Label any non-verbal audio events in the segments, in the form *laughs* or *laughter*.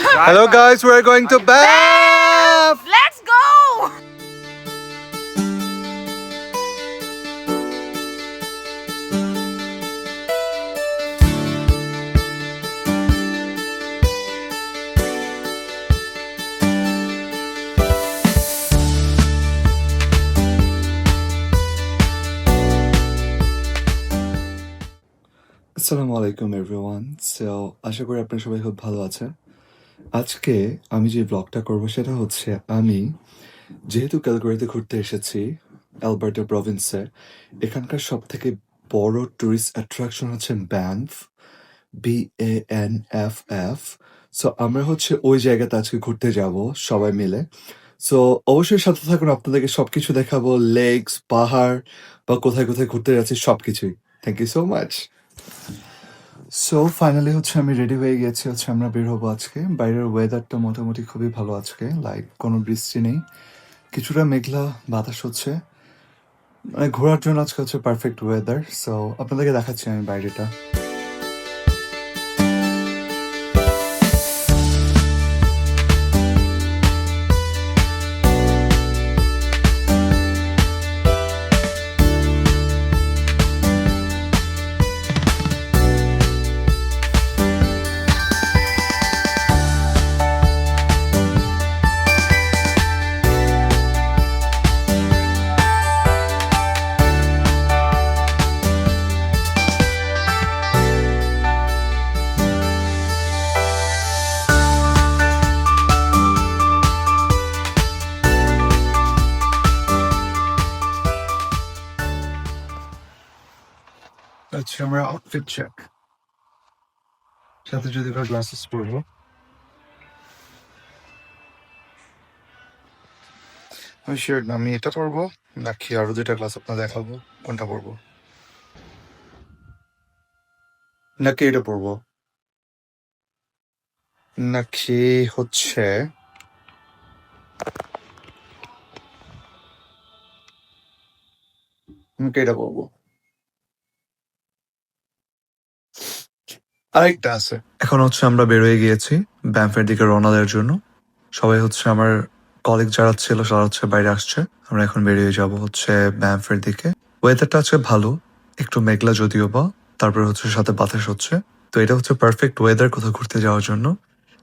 Hello guys, we're going to Bath! Let's go! আসসালামু আলাইকুম everyone so আশা করি আপনারা সবাই খুব ভালো আছেন আজকে আমি যে ব্লগটা করব সেটা হচ্ছে আমি যেহেতু ক্যালগারিতে ঘুরতে এসেছি অ্যালবার্টা প্রভিন্সে, এখানকার সব থেকে বড় টুরিস্ট অ্যাট্রাকশন হচ্ছে Banff B N F F so আমরা হচ্ছে ওই জায়গাতে আজকে ঘুরতে যাব সবাই মিলে। সো অবশ্যই সাথে থাকুন, আপনাদেরকে সবকিছু দেখাবো লেকস পাহাড়, বা কোথায় কোথায় ঘুরতে যাচ্ছি, সবকিছুই। Thank you so much so finally হচ্ছে আমি রেডি হয়ে গেছি, হচ্ছে আমরা বের হব আজকে। বাইরের ওয়েদারটা মোটামুটি খুবই ভালো আজকে লাইক কোনো বৃষ্টি নেই। কিছুটা মেঘলা বাতাস হচ্ছে। মানে ঘোরার জন্য আজকে হচ্ছে পারফেক্ট ওয়েদার সো আপনাদেরকে দেখাচ্ছি আমি বাইরেটা। আচ্ছা আমরা আউটফিট চেক সাথে যদি পরবো আমি শিওর আমি এটা পরবো নাকি আরও দুইটা গ্লাস আপনার দেখাবো কোনটা পরবো নাকি এটা পরবো নাকি হচ্ছে নাকি এটা পরবো আরেকটা আছে। এখন হচ্ছে আমরা বেরোয় গিয়েছি ব্যাম্পের দিকে রওনা দেওয়ার জন্য। সবাই হচ্ছে আমার কলিগ যারা ছিল তারা হচ্ছে বাইরে আসছে। আমরা এখন বেরিয়ে যাব হচ্ছে ব্যাম্পের দিকে। ওয়েদারটা আছে ভালো একটু মেঘলা যদিও বা তারপরে হচ্ছে সাথে বাতাস হচ্ছে। তো এটা হচ্ছে পারফেক্ট ওয়েদার কোথাও ঘুরতে যাওয়ার জন্য।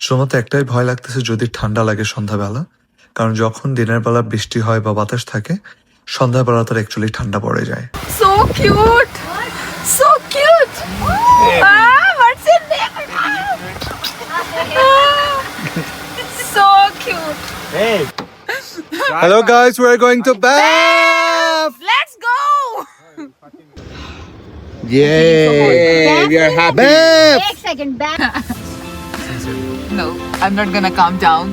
শুধুমাত্র একটাই ভয় লাগতেছে যদি ঠান্ডা লাগে সন্ধ্যাবেলা। কারণ যখন দিনের বেলা বৃষ্টি হয় বা বাতাস থাকে সন্ধ্যাবেলা তার অ্যাকচুয়ালি ঠান্ডা পড়ে যায়। So cute! So cute! so cute. Hey. *laughs* Hello guys, we're going to bath. Let's go. Yeah, we are happy. Bath. Take second bath. *laughs* no, I'm not gonna calm down.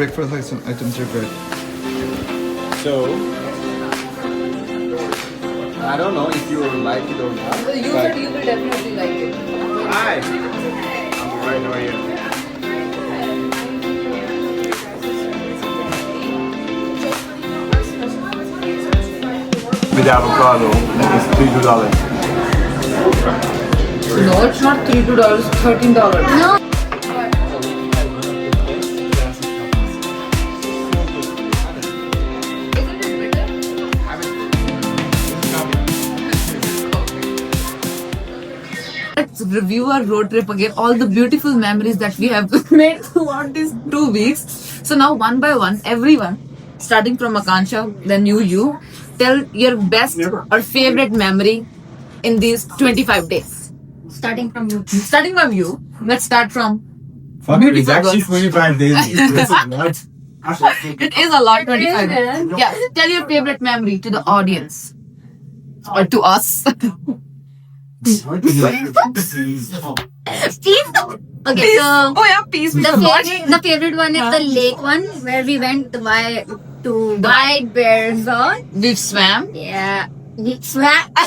Breakfast item- items are good. so I don't know if you will like it or not. You but- said you will definitely like it. Hi. I'm alright. How are you? with avocado. It's three two dollars. No, it's not three two dollars, thirteen dollars. Let's review our road trip again. All the beautiful memories that we have *laughs* made throughout these two weeks. So now, one by one, everyone, starting from Akansha, then you, you, tell your best or favorite memory in these 25 days. Starting from you. Starting from you, let's start from. Fuck it, it's actually 25 days. *laughs* This is nuts. It is a lot, 25. Is? Yeah, tell your favorite memory to the audience or to us. *laughs* Okay, so oh yeah, peace. the favorite, the favorite one is the lake one where we went to buy to White Bear Zone. We swam. Yeah, we swam. *laughs*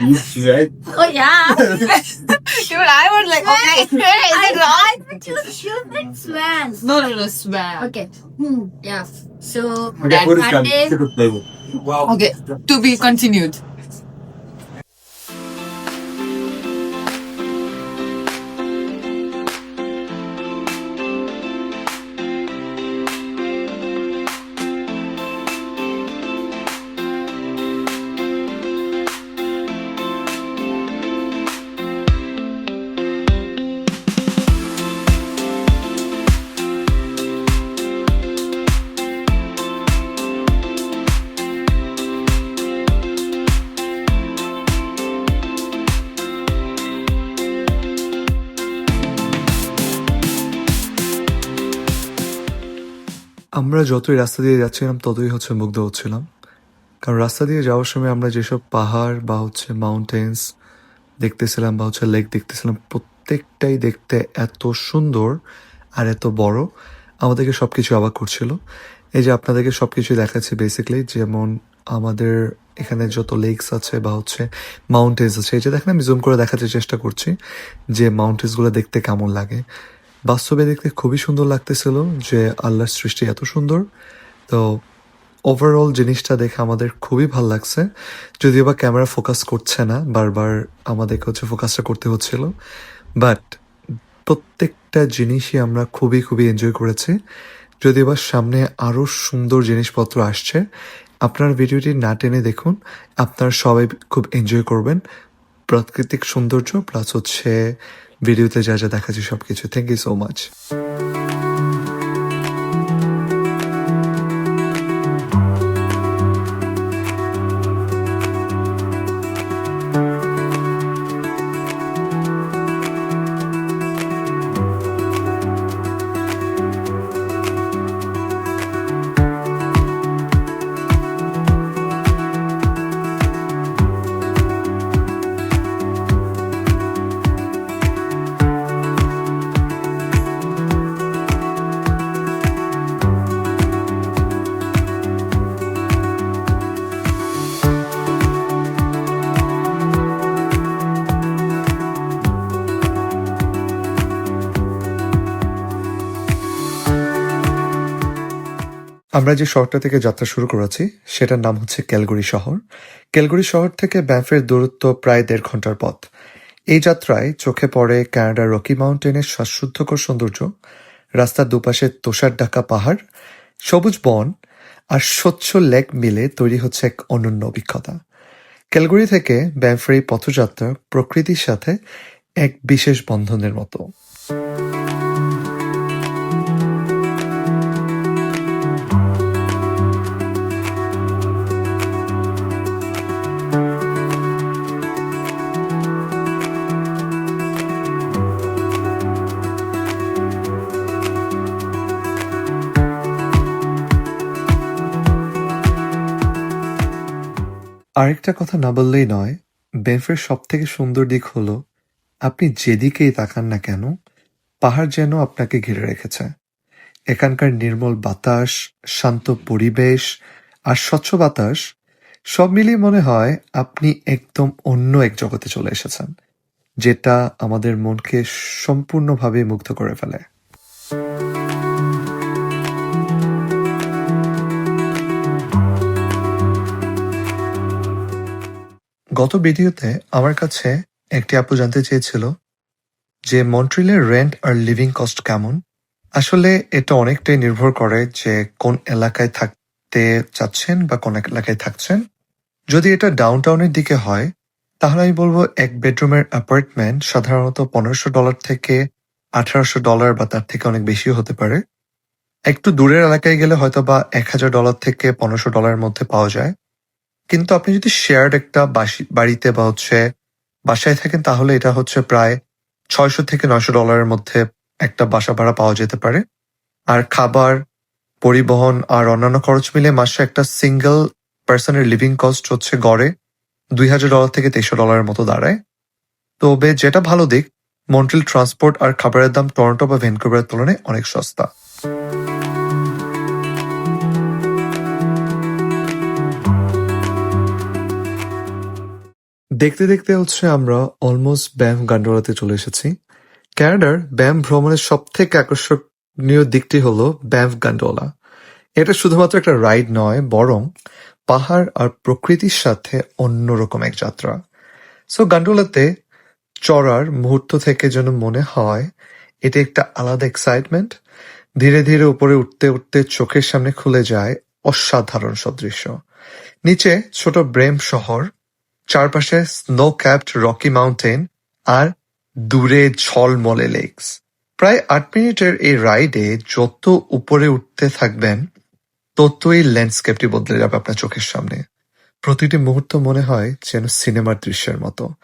Right? oh yeah. *laughs* Even I was like, okay, is it wrong? I you should swam. No, no, no, swam. Okay. Hmm. Yeah. So Okay, that put it day, Take a flavor. Wow. Okay, to be continued. আমরা যতই রাস্তা দিয়ে যাচ্ছিলাম, ততই হচ্ছে মুগ্ধ হচ্ছিলাম। কারণ রাস্তা দিয়ে যাওয়ার সময় আমরা যেসব পাহাড় বা হচ্ছে মাউন্টেন্স দেখতেছিলাম বা হচ্ছে লেক দেখতেছিলাম, প্রত্যেকটাই দেখতে এত সুন্দর আর এত বড়, আমাদেরকে সব কিছু অবাক করছিল। এই যে আপনাদেরকে সব কিছুই দেখাচ্ছি বেসিক্যালি যেমন আমাদের এখানে যত লেকস আছে বা হচ্ছে মাউন্টেন্স আছে, এই যে দেখেন আমি জুম করে দেখাতে চেষ্টা করছি যে মাউন্টেন্সগুলো দেখতে কেমন লাগে। বাস্তবে দেখতে খুবই সুন্দর লাগতেছিল যে আল্লাহর সৃষ্টি এত সুন্দর। তো ওভারঅল জিনিসটা দেখে আমাদের খুবই ভালো লাগছে। যদিও বা ক্যামেরা ফোকাস করছে না, বারবার আমাদেরকে হচ্ছে ফোকাসটা করতে হচ্ছিল। বাট প্রত্যেকটা জিনিসই আমরা খুবই খুবই এনজয় করেছি। যদিও বা সামনে আরও সুন্দর জিনিসপত্র আসছে। আপনার ভিডিওটি না টেনে দেখুন। আপনারা সবাই খুব এনজয় করবেন। প্রাকৃতিক সৌন্দর্য প্লাস হচ্ছে ভিডিওতে যা যা দেখাচ্ছি সব কিছু থ্যাংক ইউ সো মাচ আমরা যে শহরটা থেকে যাত্রা শুরু করেছি, সেটার নাম হচ্ছে ক্যালগরি শহর। ক্যালগরি শহর থেকে ব্যাফের দূরত্ব প্রায় দেড় ঘণ্টার পথ। এই যাত্রায় চোখে পড়ে কানাডার রকি মাউন্টেনের শ্বাসরুদ্ধকর সৌন্দর্য, রাস্তার দুপাশে তোষার ঢাকা পাহাড়, সবুজ বন আর স্বচ্ছ লেক মিলে তৈরি হচ্ছে এক অনন্য অভিজ্ঞতা। ক্যালগরি থেকে ব্যাফের এই পথযাত্রা প্রকৃতির সাথে এক বিশেষ বন্ধনের মতো। আরেকটা কথা না বললেই নয় বেফের সব থেকে সুন্দর দিক হলো, আপনি যেদিকেই তাকান না কেন, পাহাড় যেন আপনাকে ঘিরে রেখেছে। এখানকার নির্মল বাতাস, শান্ত পরিবেশ আর স্বচ্ছ বাতাস, সব মিলিয়ে মনে হয় আপনি একদম অন্য এক জগতে চলে এসেছেন, যেটা আমাদের মনকে সম্পূর্ণভাবে মুগ্ধ করে ফেলে। গত ভিডিওতে আমার কাছে একটি আপু জানতে চেয়েছিল যে মন্ট্রিলের রেন্ট আর লিভিং কস্ট কেমন? আসলে এটা অনেকটাই নির্ভর করে যে কোন এলাকায় থাকতে চাচ্ছেন বা কোন এলাকায় থাকছেন। যদি এটা ডাউন টাউনের দিকে হয়, তাহলে আমি বলব এক বেডরুমের অ্যাপার্টমেন্ট সাধারণত পনেরোশো ডলার থেকে আঠারোশো ডলার বা তার থেকে অনেক বেশিও হতে পারে। একটু দূরের এলাকায় গেলে হয়তো বা এক হাজার ডলার থেকে পনেরোশো ডলারের মধ্যে পাওয়া যায়। কিন্তু আপনি যদি শেয়ার্ড একটা বাড়িতে বা হচ্ছে বাসায় থাকেন, তাহলে এটা হচ্ছে প্রায় ছয়শো থেকে নয়শো ডলারের মধ্যে একটা বাসা ভাড়া পাওয়া যেতে পারে। আর খাবার, পরিবহন আর অন্যান্য খরচ মিলে মাসে একটা সিঙ্গেল পার্সনের লিভিং কস্ট হচ্ছে গড়ে দুই হাজার ডলার থেকে তেইশশো ডলারের মতো দাঁড়ায়। তবে যেটা ভালো দিক মন্ট্রিল ট্রান্সপোর্ট আর খাবারের দাম টরন্টো বা ভ্যানকুভারের তুলনায় অনেক সস্তা। দেখতে দেখতে হচ্ছে আমরা অলমোস্ট ব্যাম গান্ডোলাতে চলে এসেছি। ক্যানাডার ব্যাম ভ্রমণের সব থেকে আকর্ষণীয় দিকটি হলো ব্যাম গান্ডোলা এটা শুধুমাত্র একটা রাইড নয়, বরং পাহাড় আর প্রকৃতির সাথে অন্যরকম এক যাত্রা। সো গান্ডোলাতে চড়ার মুহূর্ত থেকে যেন মনে হয়, এটা একটা আলাদা এক্সাইটমেন্ট ধীরে ধীরে উপরে উঠতে উঠতে চোখের সামনে খুলে যায় অসাধারণ সদৃশ্য। নিচে ছোট ব্রেম শহর চারপাশে স্নো ক্যাপড রকি মাউন্টেন আর দূরে ঝলমলে লেকস প্রায় আট মিনিটের এই রাইডে যত উপরে উঠতে থাকবেন, ততই ল্যান্ডস্কেপটি বদলে যাবে আপনার চোখের সামনে। প্রতিটি মুহূর্ত মনে হয় যেন সিনেমার দৃশ্যের মতো।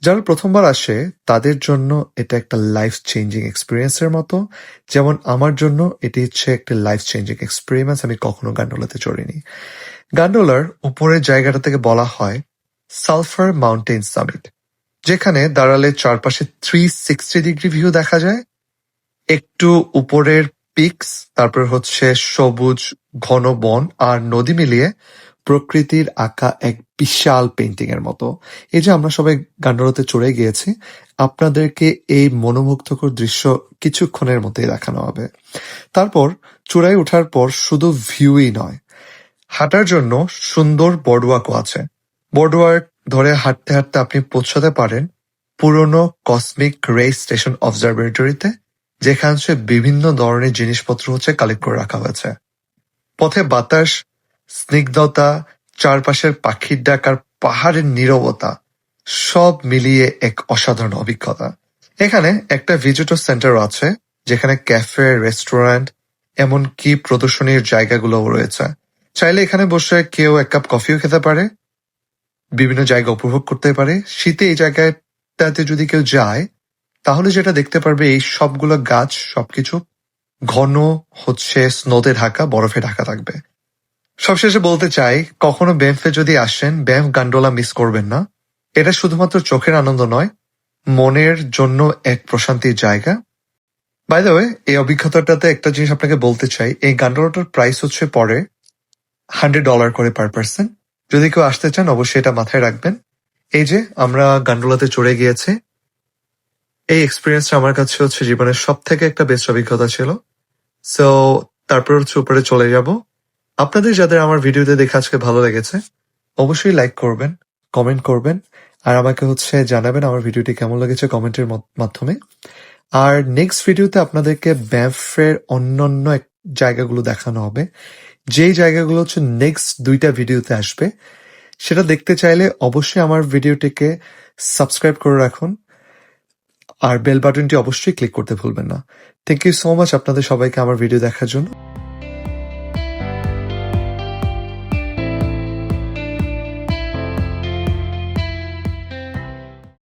যারা প্রথমবার আসে, তাদের জন্য এটা একটা লাইফ চেঞ্জিং এক্সপিরিয়েন্সের মতো। যেমন আমার জন্য এটি হচ্ছে একটা লাইফ চেঞ্জিং এক্সপিরিয়েন্স আমি কখনো গান্ডোলাতে চড়িনি। গান্ডোলার উপরের জায়গাটা থেকে বলা হয় সালফার মাউন্টেন সামিট, যেখানে দাঁড়ালে চারপাশে থ্রি সিক্সটি ডিগ্রি ভিউ দেখা যায়। একটু উপরের পিকস তারপর হচ্ছে সবুজ, ঘন বন আর নদী মিলিয়ে প্রকৃতির আঁকা এক বিশাল পেন্টিং এর মতো। এই যে আমরা সবাই গান্ডোলাতে চড়ে গিয়েছি, আপনাদেরকে এই মনোমুগ্ধকর দৃশ্য কিছুক্ষণের মধ্যেই দেখানো হবে। তারপর চূড়ায় ওঠার পর শুধু ভিউই নয়, হাঁটার জন্য সুন্দর বড়ওয়াকও আছে। বোর্ডওয়ার্ক ধরে হাঁটতে হাঁটতে আপনি পৌঁছাতে পারেন পুরনো কসমিক রে স্টেশন অবজারভেটরিতে যেখানে বিভিন্ন ধরনের জিনিসপত্র হচ্ছে কালেক্ট করে রাখা হয়েছে। পথে বাতাস, স্নিগ্ধতা, চারপাশের পাখির ডাকার পাহাড়ের নীরবতা, সব মিলিয়ে এক অসাধারণ অভিজ্ঞতা। এখানে একটা ভিজিটর সেন্টারও আছে, যেখানে ক্যাফে রেস্টুরেন্ট এমনকি প্রদর্শনীর জায়গাগুলোও রয়েছে। চাইলে এখানে বসে কেউ এক কাপ কফিও খেতে পারে বিভিন্ন জায়গা উপভোগ করতে পারে। শীতে এই জায়গাটাতে যদি কেউ যায়, তাহলে যেটা দেখতে পারবে, এই সবগুলো গাছ, সবকিছু ঘন হচ্ছে স্নোতে ঢাকা, বরফে ঢাকা থাকবে। সবশেষে বলতে চাই, কখনো ব্যাম্পে যদি আসেন ব্যাম্প গান্ডোলা মিস করবেন না। এটা শুধুমাত্র চোখের আনন্দ নয়, মনের জন্য এক প্রশান্তির জায়গা। বাই এই অভিজ্ঞতাটাতে একটা জিনিস আপনাকে বলতে চাই, এই গান্ডোলাটার প্রাইস হচ্ছে পরে হান্ড্রেড ডলার করে পার পার্সন যদি কেউ আসতে চান, অবশ্যই এটা মাথায় রাখবেন। এই যে, আমরা গান্ডোলাতে চড়ে গিয়েছে। এই এক্সপিরিয়েন্সটা আমার কাছে হচ্ছে জীবনের সব থেকে একটা বেস্ট অভিজ্ঞতা ছিল। সো তারপর হচ্ছে উপরে চলে যাব। আপনাদের যাদের আমার ভিডিওতে দেখে আজকে ভালো লেগেছে, অবশ্যই লাইক করবেন কমেন্ট করবেন, আর আমাকে হচ্ছে জানাবেন আমার ভিডিওটি কেমন লেগেছে কমেন্টের মাধ্যমে। আর নেক্সট ভিডিওতে আপনাদেরকে ব্যাফের অন্যান্য জায়গাগুলো দেখানো হবে। যেই জায়গাগুলো হচ্ছে নেক্সট দুইটা ভিডিওতে আসবে, সেটা দেখতে চাইলে অবশ্যই আমার ভিডিওটিকে সাবস্ক্রাইব করে রাখুন। আর বেল বাটনটি অবশ্যই ক্লিক করতে ভুলবেন না। থ্যাংক ইউ সো মাচ আপনাদের সবাইকে আমার ভিডিও দেখার জন্য।